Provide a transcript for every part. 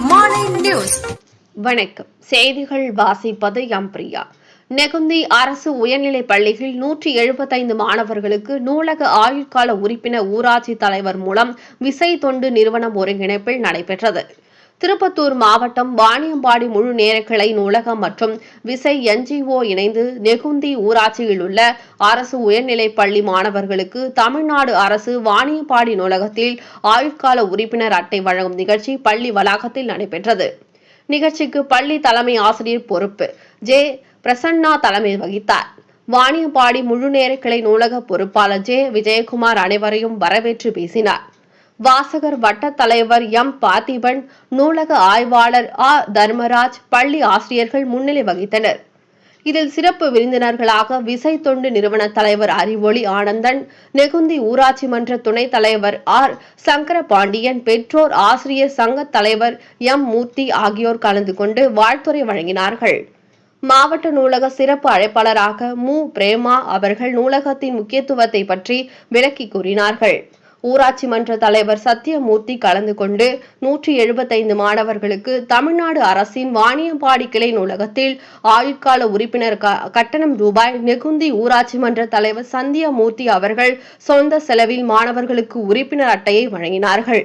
மாலை நியூஸ். வணக்கம். செய்திகள் வாசிப்பது எம் பிரியா. நெகுந்தி அரசு உயர்நிலைப் பள்ளியில் நூற்றி எழுபத்தைந்து மாணவர்களுக்கு நூலக ஆயுட்கால உறுப்பினர் ஊராட்சி தலைவர் மூலம் விசை தொண்டு நிறுவனம் ஒருங்கிணைப்பில் நடைபெற்றது. திருப்பத்தூர் மாவட்டம் வாணியம்பாடி முழு நேரக்கிளை நூலகம் மற்றும் விசை என்ஜிஓ இணைந்து நெகுந்தி ஊராட்சியில் உள்ள அரசு உயர்நிலைப் பள்ளி மாணவர்களுக்கு தமிழ்நாடு அரசு வாணியம்பாடி நூலகத்தில் ஆயுட்கால உறுப்பினர் அட்டை வழங்கும் நிகழ்ச்சி பள்ளி வளாகத்தில் நடைபெற்றது. நிகழ்ச்சிக்கு பள்ளி தலைமை ஆசிரியர் பொறுப்பு. ஜே. பிரசன்னா தலைமை வகித்தார். வாணியம்பாடி முழுநேர கிளை நூலக பொறுப்பாளர் ஜே. விஜயகுமார் அனைவரையும் வரவேற்று பேசினார். வாசகர் வட்ட தலைவர் எம். பார்த்திபன் நூலக ஆய்வாளர் ஆ. தர்மராஜ் பள்ளி ஆசிரியர்கள் முன்னிலை வகித்தனர். இதில் சிறப்பு விருந்தினர்களாக விசை தொண்டு நிறுவன தலைவர் அறிவொளி ஆனந்தன் நெகுந்தி ஊராட்சி மன்ற துணைத் தலைவர் ஆர். சங்கரபாண்டியன் பெற்றோர் ஆசிரியர் சங்க தலைவர் எம். மூர்த்தி ஆகியோர் கலந்து கொண்டு வாழ்த்துரை வழங்கினார்கள். மாவட்ட நூலக சிறப்பு அழைப்பாளராக மு. பிரேமா அவர்கள் நூலகத்தின் முக்கியத்துவத்தை பற்றி விளக்கி கூறினார்கள். ஊராட்சி மன்ற தலைவர் சத்தியமூர்த்தி கலந்து கொண்டு நூற்றி எழுபத்தைந்து மாணவர்களுக்கு தமிழ்நாடு அரசின் வாணியம்பாடி கிளை நூலகத்தில் ஆயுட்கால உறுப்பினர் க- கட்டணம் ரூபாய் நெகுந்தி ஊராட்சி மன்ற தலைவர் சந்தியமூர்த்தி அவர்கள் சொந்த செலவில் மாணவர்களுக்கு உறுப்பினர் அட்டையை வழங்கினார்கள்.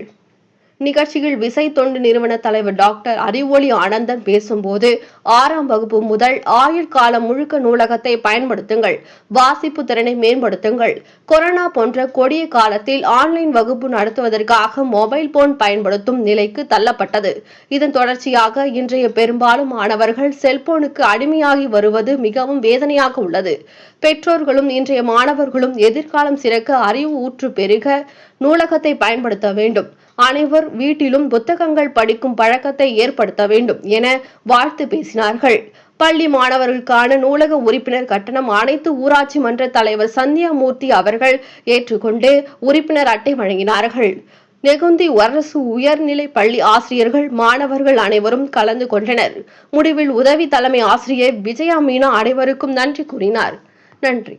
நிகழ்ச்சியில் விசை தொண்டு நிறுவன தலைவர் டாக்டர் அறிவொளி ஆனந்தன் பேசும்போது ஆறாம் வகுப்பு முதல் ஆயுள் காலம் முழுக்க நூலகத்தை பயன்படுத்துங்கள் வாசிப்பு திறனை மேம்படுத்துங்கள். கொரோனா போன்ற கொடிய காலத்தில் ஆன்லைன் வகுப்பு நடத்துவதற்காக மொபைல் போன் பயன்படுத்தும் நிலைக்கு தள்ளப்பட்டது. இதன் தொடர்ச்சியாக இன்றைய பெரும்பாலும் மாணவர்கள் செல்போனுக்கு அடிமையாகி வருவது மிகவும் வேதனையாக உள்ளது. பெற்றோர்களும் இன்றைய மாணவர்களும் எதிர்காலம் சிறக்க அறிவு ஊற்று பெருக நூலகத்தை பயன்படுத்த வேண்டும். அனைவர் வீட்டிலும் புத்தகங்கள் படிக்கும் பழக்கத்தை ஏற்படுத்த வேண்டும் என வாழ்த்து பேசினார்கள். பள்ளி மாணவர்களுக்கான நூலக உறுப்பினர் கட்டணம் அனைத்து ஊராட்சி மன்ற தலைவர் சந்தியாமூர்த்தி அவர்கள் ஏற்றுக்கொண்டு உறுப்பினர் அட்டை வழங்கினார்கள். நெகுந்தி அரசு உயர்நிலை பள்ளி ஆசிரியர்கள் மாணவர்கள் அனைவரும் கலந்து கொண்டனர். முடிவில் உதவி தலைமை ஆசிரியர் விஜயா மீனா அனைவருக்கும் நன்றி கூறினார். நன்றி.